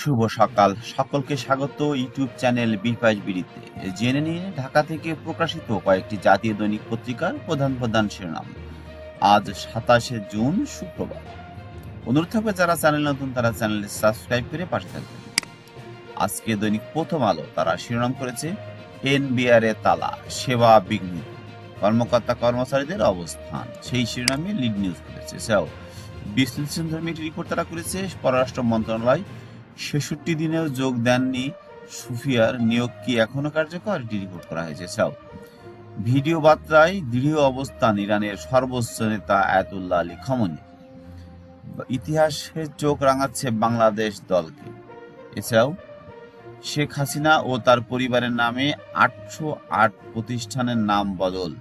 শুভ সকাল। সকলকে স্বাগত ইউটিউব চ্যানেল বিপাইজ বিড়িতে। জেনে নিয়ে ঢাকা থেকে প্রকাশিত কয়েকটি জাতীয় দৈনিক পত্রিকার প্রধান প্রধান শিরোনাম। আজ সাতাশে জুন, শুক্রবার। অনুরোধ থাকবে যারা চ্যানেল নতুন, তারা চ্যানেলে সাবস্ক্রাইব করে পাশে থাকবেন। আজকে দৈনিক প্রথম আলো, তারা শিরোনাম করেছে, এনবিআর তালা, সেবা বিঘ্নিত কর্মকর্তা কর্মচারীদের অবস্থান, সেই শিরোনামে লিড নিউজ করেছে। এছাড়াও বিশ্লেষণধর্মী একটি রিপোর্ট তারা করেছে, পররাষ্ট্র মন্ত্রণালয় ছেষট্টি দিনেও যোগ দেননি সুফিয়ার। নিয়োগ কি এখনও কার্যকর? এটি রিপোর্ট করা হয়েছে। এছাড়াও ভিডিও বার্তায় দৃঢ় অবস্থান ইরানের সর্বোচ্চ নেতা আয়াতুল্লাহ আলী খমনি। ইতিহাসে চোখ রাঙাচ্ছে বাংলাদেশ দলকে। এছাড়াও শেখ হাসিনা ও তার পরিবারের নামে আটশো আট প্রতিষ্ঠানের নাম বদল।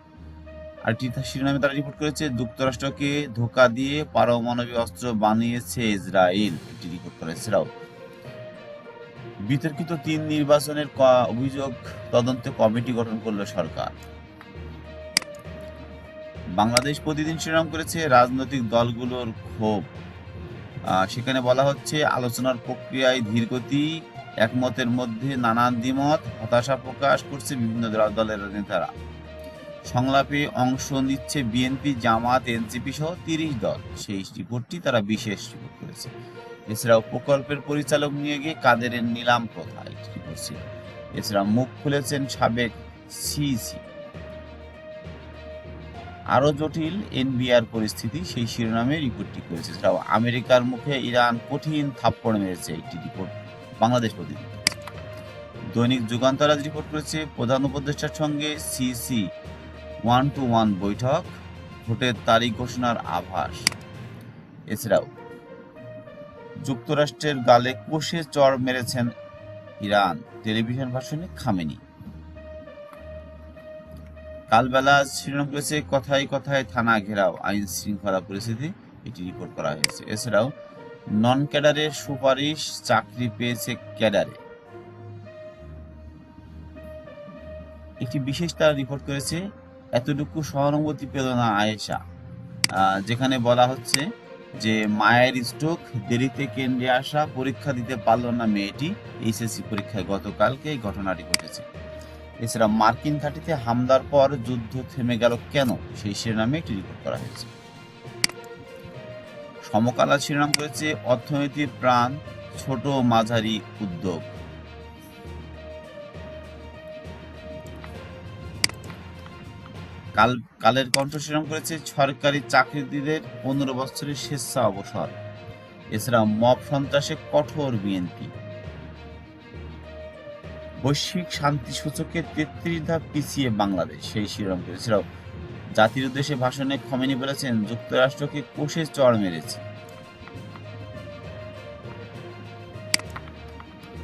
আর শিরোনামে তারা রিপোর্ট করেছে, যুক্তরাষ্ট্রকে ধোকা দিয়ে পারমাণবিক অস্ত্র বানিয়েছে ইসরায়েল। এটি রিপোর্ট করা এছাড়াও বিতর্কিত তিন নির্বাচনের অভিযোগ তদন্তে কমিটি গঠন করল সরকার। বাংলাদেশ প্রতিদিন শিরোনাম করেছে রাজনৈতিক দলগুলোর ক্ষোভ। সেখানে বলা হচ্ছে, আলোচনার প্রক্রিয়ায় ধীরগতি, একমতের মধ্যে নানান দ্বিমত, হতাশা প্রকাশ করছে বিভিন্ন দলের নেতারা। সংলাপে অংশ নিচ্ছে বিএনপি, জামাত, এনসিপি সহ তিরিশ দল। সেই রিপোর্টটি তারা বিশেষ রিপোর্ট করেছে। এছাড়াও প্রকল্পের পরিচালক নিয়ে গিয়ে কাদেরের নিলাম প্রথা রিপোর্ট এছাড়া মুখ খুলেছেন সাবেক সিসি আরও জটিল এনবিআর পরিস্থিতি সেই শিরোনামে রিপোর্টটি করেছে। এছাড়াও আমেরিকার মুখে ইরান কঠিন থাপ্পড় মেরেছে একটি রিপোর্ট বাংলাদেশ প্রতিদিন। দৈনিক যুগান্তর আজ রিপোর্ট করেছে, প্রধান উপদেষ্টার সঙ্গে সিসি ওয়ান টু ওয়ান বৈঠক, ভোটের তারিখ ঘোষণার আভাস। এছাড়াও যুক্তরাষ্ট্রের গালে কষে চর মেরেছেন ইরান, টেলিভিশন ভাষণে খামেনি। কালবেলা শিরোনাম করেছে কথায় কথায় থানা ঘেরাও আইন শৃঙ্খলা পরিস্থিতি এটি রিপোর্ট করা হয়েছে। এছাড়াও নন ক্যাডারের সুপারিশ চাকরি পেয়েছে ক্যাডারে। একটি বিশেষ তারা রিপোর্ট করেছে, এতটুকু সহানুভূতি পেল না আয়েশা। যেখানে বলা হচ্ছে যে মায়ের স্ট্রোক, দেরিতে কেন্দ্রে আসা, পরীক্ষা দিতে পারল না মেয়েটি। এইচএসসি পরীক্ষায় গতকালকে এই ঘটনাটি ঘটেছে। এছাড়া মার্কিন ঘাঁটিতে হামলার পর যুদ্ধ থেমে গেল কেন? সেই শিরোনামে একটি রিপোর্ট করা হয়েছে। সমকালা শিরোনাম করেছে অর্থনীতির প্রাণ, ছোট মাঝারি উদ্যোগ। কাল, কালের কণ্ঠ শিরোনাম করেছে সরকারি চাকরিজীবীদের পনেরো বছরের স্বেচ্ছা অবসর। এছাড়া মব সন্ত্রাসে কঠোর বিএনপি। বৈশ্বিক শান্তি সূচকে তেত্রিশ ধাপ পিছিয়ে বাংলাদেশ, সেই শিরোনাম করে এছাড়াও জাতির উদ্দেশ্যে ভাষণে খমেনি বলেছেন, যুক্তরাষ্ট্রকে কোষে চড় মেরেছে।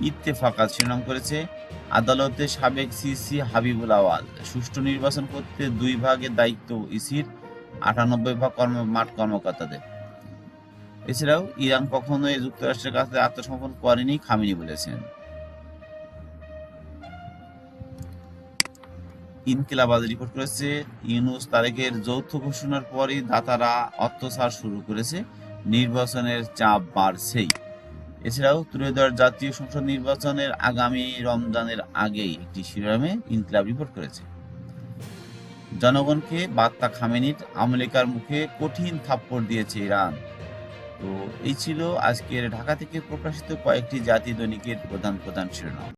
ইত্তেফাকাত শিরোনাম করেছে আদালতে সাবেক সিসি হাবিবুল আওয়াল। সুষ্ঠু নির্বাচন করতে দুই ভাগের দায়িত্ব ইসির, আটানব্বই ভাগ কর্ম, মাঠ কর্মকর্তাদের। এছাড়াও ইরান কখনোই যুক্তরাষ্ট্রের কাছে আত্মসমর্পণ করেনি খামিনি বলেছেন। ইনকিলাবাদ রিপোর্ট করেছে, ইউনুস তারেকের যৌথ ঘোষণার পরই দাতারা অত্যাচার শুরু করেছে। নির্বাচনের চাপ বাড়ছেই। এছাড়াও ত্রয়োদশ জাতীয় সংসদ নির্বাচনের আগামী রমজানের আগেই একটি শিরোনামে ইনকিলাব রিপোর্ট করেছে। জনগণকে বার্তা খামেনির আমেরিকার মুখে কঠিন থাপ্পড় দিয়েছে ইরান। তো এই ছিল আজকের ঢাকা থেকে প্রকাশিত কয়েকটি জাতীয় দৈনিকের প্রধান প্রধান শিরোনাম।